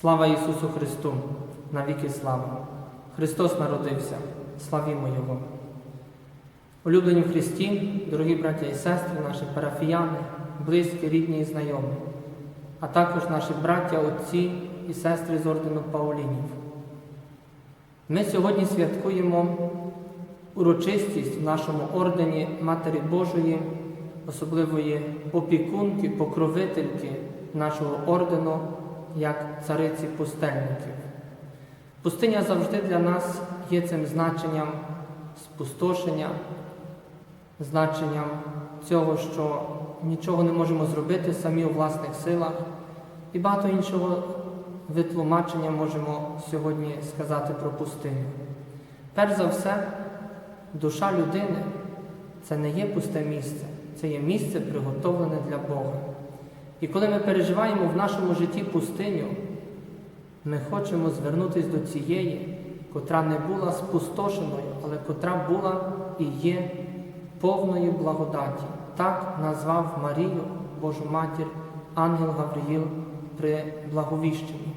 Слава Ісусу Христу! Навіки слава! Христос народився! Славімо Його! Улюблені в Христі, дорогі браття і сестри, наші парафіяни, близькі, рідні і знайомі, а також наші браття, отці і сестри з ордену Паулінів. Ми сьогодні святкуємо урочистість в нашому ордені Матері Божої, особливої опікунки, покровительки нашого ордену, як цариці пустельників. Пустиня завжди для нас є цим значенням спустошення, значенням цього, що нічого не можемо зробити самі у власних силах, і багато іншого витлумачення можемо сьогодні сказати про пустиню. Перш за все, душа людини це не є пусте місце, це є місце, приготовлене для Бога. І коли ми переживаємо в нашому житті пустиню, ми хочемо звернутися до цієї, котра не була спустошеною, але котра була і є повною благодаті. Так назвав Марію, Божу Матір, ангел Гавриїл при благовіщенні.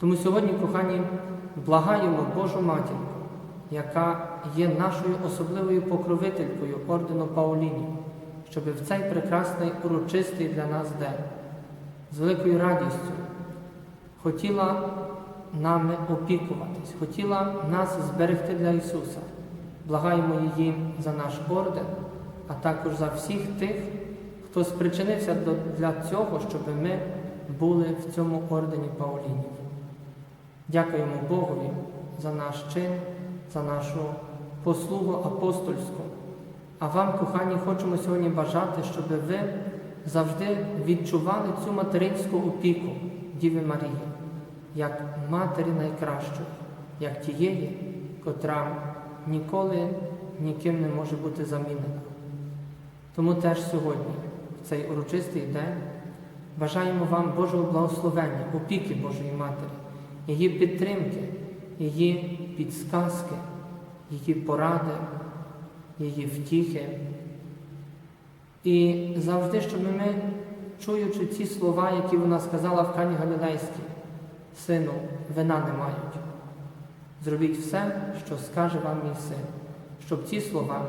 Тому сьогодні, кохані, благаємо Божу Матінку, яка є нашою особливою покровителькою ордену Паулінів, щоб в цей прекрасний урочистий для нас день з великою радістю хотіла нами опікуватись, хотіла нас зберегти для Ісуса. Благаємо її за наш орден, а також за всіх тих, хто спричинився для цього, щоб ми були в цьому ордені Паулінів. Дякуємо Богові за наш чин, за нашу послугу апостольську. А вам, кохані, хочемо сьогодні бажати, щоб ви завжди відчували цю материнську опіку Діви Марії, як матері найкращої, як тієї, котра ніколи ніким не може бути замінена. Тому теж сьогодні, в цей урочистий день, бажаємо вам Божого благословення, опіки Божої Матері, її підтримки, її підсказки, її поради, її втіхи. І завжди, щоб ми, чуючи ці слова, які вона сказала в Кані Галілейській, сину, вина не мають. Зробіть все, що скаже вам мій син, щоб ці слова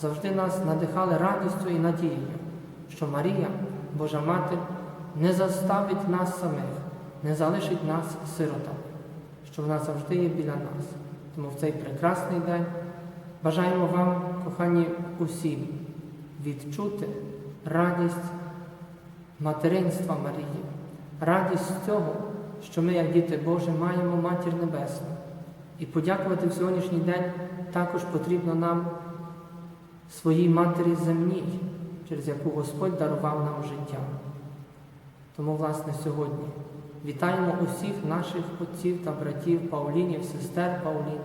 завжди нас надихали радістю і надією, що Марія, Божа Матір, не заставить нас самих, не залишить нас сиротами, що вона завжди є біля нас. Тому в цей прекрасний день бажаємо вам, кохані, усім відчути радість материнства Марії, радість цього, що ми, як діти Божі, маємо Матір Небесну. І подякувати в сьогоднішній день також потрібно нам своїй матері земній, через яку Господь дарував нам життя. Тому, власне, сьогодні вітаємо усіх наших отців та братів, Паулінів, сестер Паулін.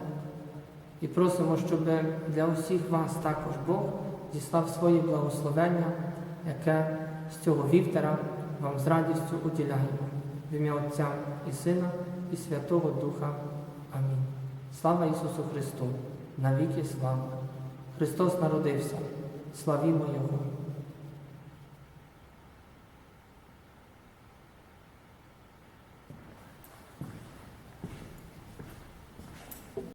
І просимо, щоб для усіх вас також Бог діслав своє благословення, яке з цього вівтера вам з радістю уділяємо. В ім'я Отця і Сина, і Святого Духа. Амінь. Слава Ісусу Христу! Навіки слава! Христос народився! Славімо Його!